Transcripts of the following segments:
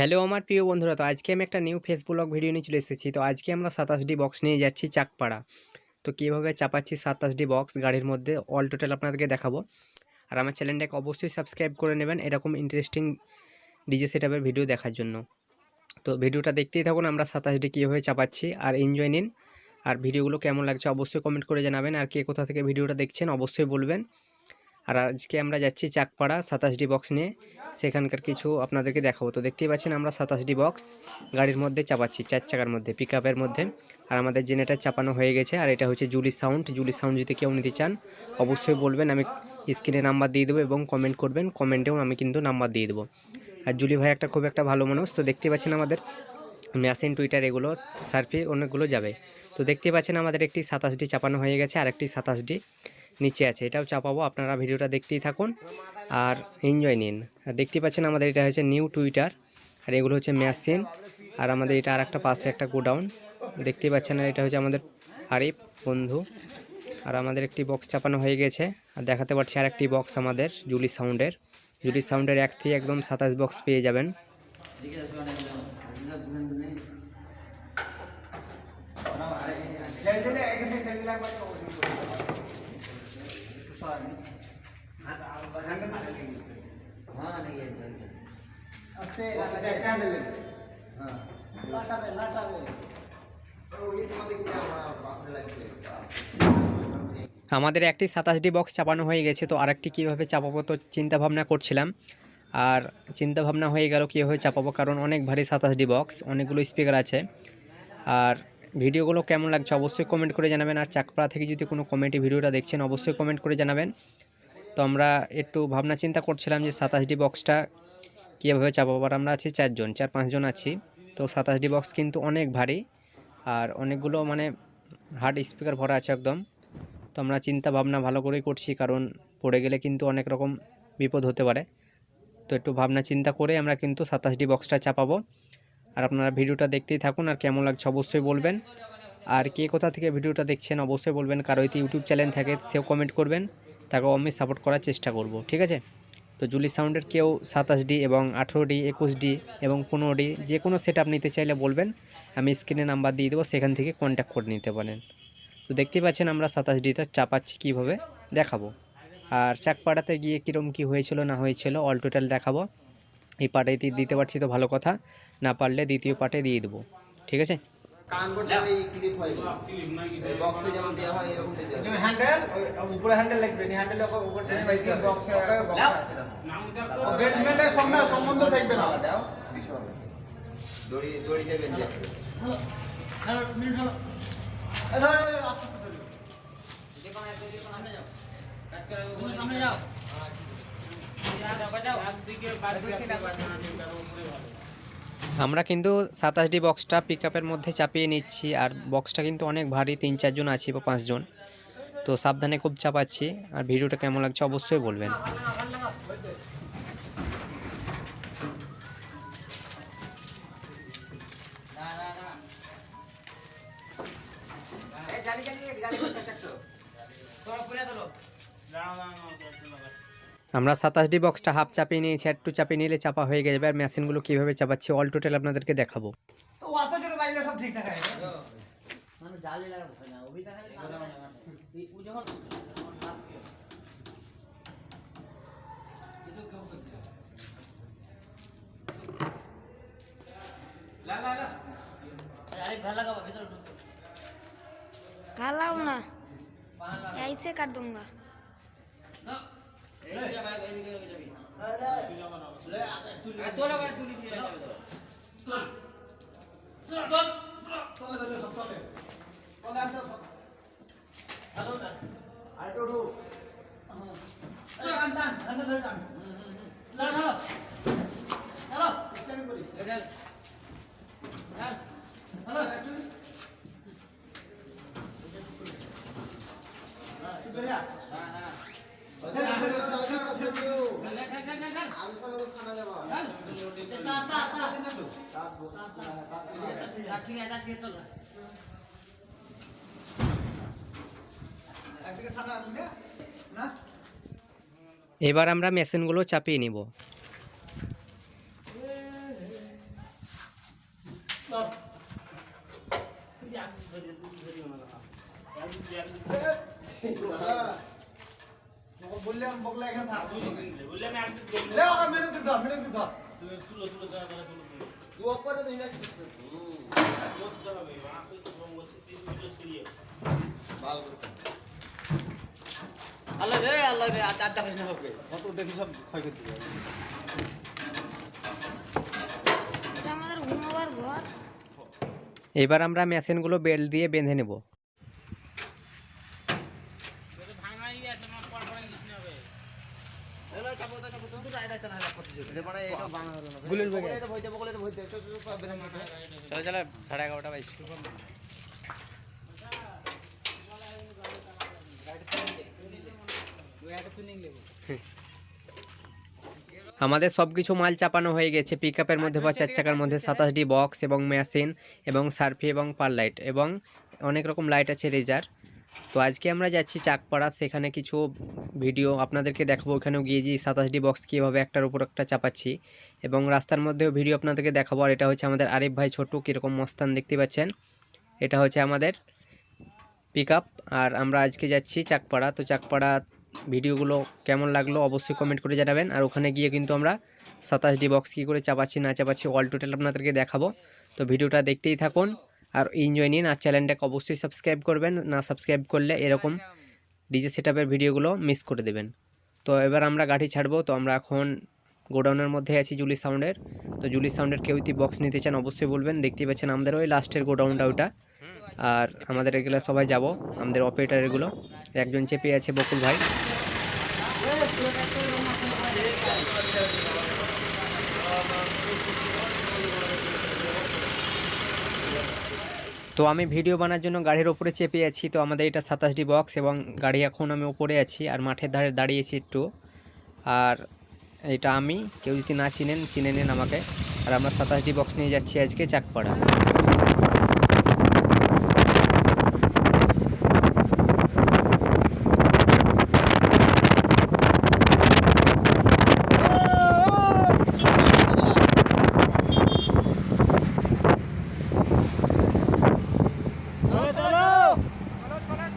Hello আমার প্রিয় বন্ধুরা, তো আজকে আমি একটা নিউ ফেস ব্লগ ভিডিও নিয়ে চলে এসেছি। তো আজকে আমরা সাতাশ ডি বক্স নিয়ে যাচ্ছি চাকপাড়া। তো কীভাবে চাপাচ্ছি সাতাশ ডি বক্স গাড়ির মধ্যে অল টোটাল আপনাদেরকে দেখাবো। আর আমার চ্যানেলটাকে অবশ্যই সাবস্ক্রাইব করে নেবেন এরকম ইন্টারেস্টিং ডিজে সেটআপের ভিডিও দেখার জন্য। তো ভিডিওটা দেখতেই থাকুন, আমরা সাতাশ ডি কীভাবে চাপাচ্ছি আর এনজয় নিন। আর ভিডিওগুলো কেমন লাগছে অবশ্যই কমেন্ট করে জানাবেন। আর কে কোথা থেকে ভিডিওটা দেখছেন অবশ্যই বলবেন। আর আজকে আমরা যাচ্ছি চাকপাড়া সাতাশ ডি বক্স নিয়ে। সেখানকার কিছু আপনাদেরকে দেখাবো। তো দেখতেই পাচ্ছেন আমরা সাতাশ ডি বক্স গাড়ির মধ্যে চাপাচ্ছি, চার চাকার মধ্যে পিক মধ্যে। আর আমাদের জেনেটার চাপানো হয়ে গেছে, আর এটা হচ্ছে জুলি সাউন্ড জুলি সাউন্ড যদি কেউ নিতে চান, অবশ্যই বলবেন, আমি স্ক্রিনে নাম্বার দিয়ে দেবো এবং কমেন্ট করবেন। কমেন্টেও আমি কিন্তু নাম্বার দিয়ে দেবো। আর জুলি ভাই একটা খুব একটা ভালো মানুষ, তো দেখতে পাচ্ছেন আমাদের মেশিন টুইটার এগুলো সার্ফে অনেকগুলো যাবে। তো দেখতে পাচ্ছেন আমাদের একটি সাতাশ ডি চাপানো হয়ে গেছে আর একটি সাতাশটি নিচে আছে। এটাও চাপাবো, আপনারা ভিডিওটা দেখতেই থাকুন আর এনজয় নিন। আর দেখতে পাচ্ছেন আমাদের এটা হচ্ছে নিউ টুইটার আর এগুলো হচ্ছে মেশিন আর আমাদের এটা আর একটা পাশে একটা গোডাউন। দেখতেই পাচ্ছেন আর এটা হচ্ছে আমাদের আরিফ, বন্ধু। আর আমাদের একটি বক্স চাপানো হয়ে গেছে। আর দেখাতে পারছি আর একটি বক্স আমাদের জুলি সাউন্ডের জুলি সাউন্ডের এক থেকে একদম সাতাশ বক্স পেয়ে যাবেন। আমাদের একটি সাতাশটি বক্স চাপানো হয়ে গেছে তো আরেকটি কীভাবে চাপাবো তো চিন্তাভাবনা করছিলাম। আর চিন্তাভাবনা হয়ে গেল কীভাবে চাপাবো কারণ অনেক ভারী সাতাশটি বক্স অনেকগুলো স্পিকার আছে। আর ভিডিওগুলো কেমন লাগছে অবশ্যই কমেন্ট করে জানাবেন। আর চাকপাড়া থেকে যদি কোনো কমেডি ভিডিওটা দেখছেন, অবশ্যই কমেন্ট করে জানাবেন। তো আমরা একটু ভাবনা চিন্তা করছিলাম যে সাতাশটি বক্সটা কীভাবে চাপাবো আর আমরা আছি চারজন, চার পাঁচজন আছি। তো সাতাশটি বক্স কিন্তু অনেক ভারী, আর অনেকগুলো মানে হার্ড স্পিকার ভরা আছে একদম। তো আমরা চিন্তা ভাবনা ভালো করেই করছি, কারণ পড়ে গেলে কিন্তু অনেক রকম বিপদ হতে পারে। তো একটু ভাবনা চিন্তা করে আমরা কিন্তু সাতাশটি বক্সটা চাপাবো। আর আপনারা ভিডিওটা দেখতেই থাকুন আর কেমন লাগছে অবশ্যই বলবেন। আর কে কোথা থেকে ভিডিওটা দেখছেন অবশ্যই বলবেন, কারও যদি ইউটিউব চ্যানেল থাকে সেও কমেন্ট করবেন, তাকেও আমি সাপোর্ট করার চেষ্টা করব, ঠিক আছে? তো জুলি সাউন্ডের কেউ সাতাশ ডি এবং আঠেরো ডি একুশ ডি এবং পনেরো ডি যে কোনো সেট আপ নিতে চাইলে বলবেন, আমি স্ক্রিনে নাম্বার দিয়ে দেবো, সেখান থেকে কন্ট্যাক্ট করে নিতে পারেন। তো দেখতেই পাচ্ছেন আমরা সাতাশ ডিটা চাপাচ্ছি কীভাবে দেখাবো। আর চাকপাড়াতে গিয়ে কীরকম কী হয়েছিল না হয়েছিল অল টোটাল দেখাবো। এই পার্টে দিতে পারছি তো ভালো কথা না পারলে দ্বিতীয় পার্টে দিয়ে দেবো ঠিক আছে? সামনে যাও। যাও। আমরা কিন্তু সাতাশটি বক্সটা পিক মধ্যে চাপিয়ে নিচ্ছি, আর বক্সটা কিন্তু অনেক ভারী, তিন চারজন আছি বা পাঁচজন তো সাবধানে খুব চাপাচ্ছি, আর ভিডিওটা কেমন লাগছে অবশ্যই বলবেন। আমরা সাতাশ ডি বক্সটা হাফ চাপিয়ে নিয়েছি একটু চাপিয়ে নিলে চাপা হয়ে গেছে। আর মেশিনগুলো কীভাবে চাপাচ্ছি অল টোটাল আপনাদেরকে দেখাবো। সব না ऐसे कर दूंगा হ্যালো এবার আমরা মেশিনগুলো চাপিয়ে নিব Yeah. আল্লাহ রে আল্লাহ রে এবার আমরা মেশিনগুলো বেল্ট দিয়ে বেঁধে নেব। চাপো তো। দুটো আইডা চালা হালা করতে যেতে। মানে এটা বানা হলো না। বকুল এটা ভইতে, বকুল এটা ভইতে। চল, চল, চল, বেরান এটা। চলো চলো সাড়ে এগারোটা আমাদের সব কিছু মাল চাপানো হয়ে গেছে পিক আপের মধ্যে বা চার চাকার মধ্যে সাতাশটি বক্স এবং মেশিন এবং সার্ফি এবং পার লাইট এবং অনেক রকম লাইট আছে রেজার তো আজকে আমরা যাচ্ছি চাকপাড়া, সেখানে কিছু ভিডিও আপনাদেরকে দেখাবো। ওখানেও গিয়ে যে সাতাশটি বক্স কীভাবে একটার উপর একটা চাপাচ্ছি এবং রাস্তার মধ্যেও ভিডিও আপনাদেরকে দেখাবো। আর এটা হচ্ছে আমাদের আরিফ ভাই ছোট্টু কীরকম মস্তান দেখতে পাচ্ছেন। এটা হচ্ছে আমাদের পিক আর আমরা আজকে যাচ্ছি চাকপাড়া। তো চাকপাড়া ভিডিওগুলো কেমন লাগল অবশ্যই কমেন্ট করে জানাবেন। আর ওখানে গিয়ে কিন্তু আমরা সাতাশ ডি বক্স কী করে চাপাচ্ছি, না চাপাচ্ছি অল টোটাল আপনাদেরকে দেখাবো। তো ভিডিওটা দেখতেই থাকুন। আর এনজয় নিন আর চ্যানেলটাকে অবশ্যই সাবস্ক্রাইব করবেন। না সাবস্ক্রাইব করলে এরকম ডিজে সেটআপের ভিডিওগুলো মিস করে দেবেন। তো এবার আমরা গাড়ি ছাড়বো। তো আমরা এখন গোডাউনের মধ্যে আছি জুলি সাউন্ডের। তো জুলি সাউন্ডের কেউ যদি বক্স নিতে চান অবশ্যই বলবেন। দেখতেই পাচ্ছেন আমাদের ওই লাস্টের গোডাউনটা ওটা আর আমাদের এগুলো সবাই যাব, আমাদের অপারেটার এগুলো একজন চেপে আছে বকুল ভাই। তো আমি ভিডিও বানার জন্য গাড়ির ওপরে চেপে আছি। তো আমাদের এটা সাতাশটি বক্স এবং গাড়ি এখন আমি ওপরে আছি আর মাঠের ধারে দাঁড়িয়েছি একটু। আর এটা আমি, কেউ যদি না চিনেন, চিনে নেন আমাকে। আর আমরা সাতাশটি বক্স নিয়ে যাচ্ছি আজকে চাকপাড়া।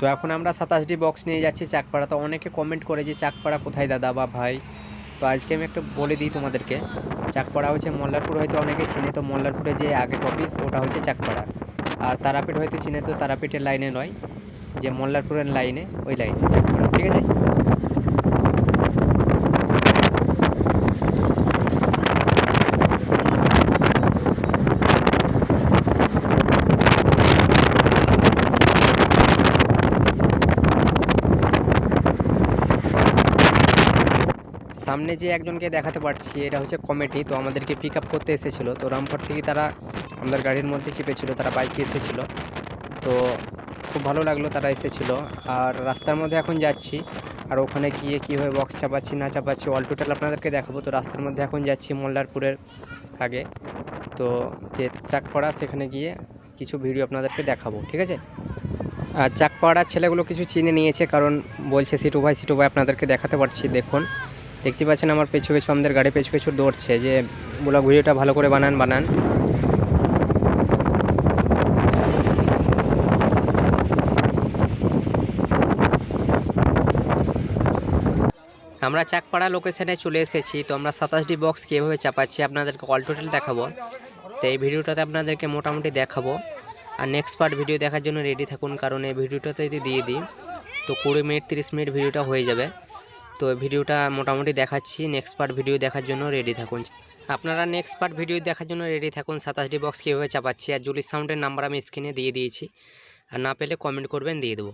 তো এখন আমরা সাতাশটি বক্স নিয়ে যাচ্ছি চাকপাড়া তো অনেকে কমেন্ট করে যে, চাকপাড়া কোথায় দাদা বা ভাই? তো আজকে আমি একটা বলে দিই তোমাদেরকে। চাকপাড়া হচ্ছে মল্লারপুর, হয়তো অনেকে চিনে। তো মল্লারপুরে যে আগে অফিস ওটা হচ্ছে চাকপাড়া। আর তারাপীঠ হয়তো চিনে, তো তারাপীঠের লাইনে নয়, যে মল্লারপুরের লাইনে ওই লাইনে চাকপাড়া। ঠিক আছে? সামনে যে একজনকে দেখাতে পারছি, এটা হচ্ছে কমিটি, তো আমাদেরকে পিক আপ করতে এসেছিল। তো রামপুর থেকে তারা আমাদের গাড়ির মধ্যে চেপেছিল, তারা বাইকে এসেছিল। তো খুব ভালো লাগল তারা এসেছিল। আর রাস্তার মধ্যে এখন যাচ্ছি। আর ওখানে গিয়ে কীভাবে বক্স চাপাচ্ছি, না চাপাচ্ছি অল টোটাল আপনাদেরকে দেখাবো। তো রাস্তার মধ্যে এখন যাচ্ছি মোল্লারপুরের আগে। তো যে চাকপাড়া, সেখানে গিয়ে কিছু ভিডিও আপনাদেরকে দেখাবো, ঠিক আছে? আর চাকপাড়ার ছেলেগুলো কিছু চিনে নিয়েছে, কারণ বলছে সিটু ভাই সিটু ভাই আপনাদেরকে দেখাতে পারছি, দেখুন। দেখতে পাচ্ছেন আমার পেছু পেছু আমাদের গাড়ি পেছু পেছু দৌড়ছে, যে ব্লগ ভিডিওটা ভালো করে বানান বানান। আমরা চাকপাড়া লোকেশনে চলে এসেছি, তো আমরা সাতাশটি বক্স কীভাবে চাপাচ্ছি আপনাদেরকে অল টোটাল দেখাবো। তো এই ভিডিওটাতে আপনাদেরকে মোটামুটি দেখাবো। আর নেক্সট পার্ট ভিডিও দেখার জন্য রেডি থাকুন, কারণ এই ভিডিওটাতে যদি দিয়ে দিই, তো কুড়ি মিনিট, তিরিশ মিনিট ভিডিওটা হয়ে যাবে। তো ভিডিওটা মোটামুটি দেখাচ্ছি। নেক্সট পার্ট ভিডিও দেখার জন্য রেডি থাকুন। আপনারা নেক্সট পার্ট ভিডিও দেখার জন্য রেডি থাকুন। সাতাশটি বক্স কীভাবে চাপাচ্ছি আর জুলির সাউন্ডের নাম্বার আমি স্ক্রিনে দিয়ে দিয়েছি। আর না পেলে কমেন্ট করবেন, দিয়ে দেবো।